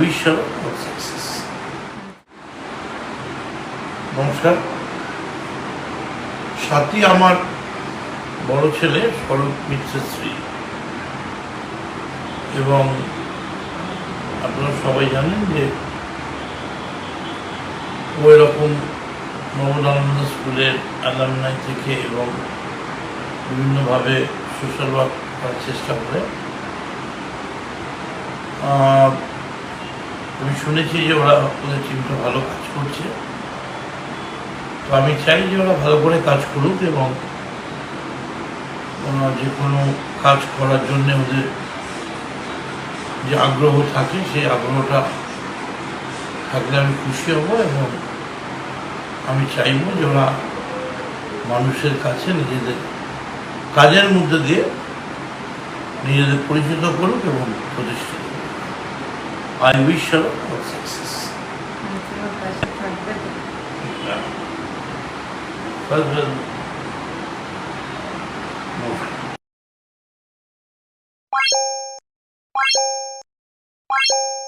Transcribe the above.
wish her all success. নমস্কার। সাথী আমার বড় ছেলে স্বরূপ মিত্রশ্রী এবং আপনারা সবাই জানেন যে ওই রকম নবদানন্দ স্কুলের অ্যালামনাই থেকে এবং বিভিন্নভাবে সোশ্যাল ওয়ার্ক করার চেষ্টা করে। আমি শুনেছি যে ওরা ওদের টিমটা ভালো কাজ করছে। তো আমি চাই যে ওরা ভালো করে কাজ করুক এবং আহ, যে কোনো কাজ করার জন্য ওদের যে আগ্রহ থাকে সেই আগ্রহটা থাকলে আমি খুশি হব এবং আমি চাইব যে ওরা মানুষের কাছে নিজেদের কাজের মধ্যে দিয়ে নিজেদের পরিচিত করুক এবং প্রতিষ্ঠিত I wish her all success. Further, move. Thank you.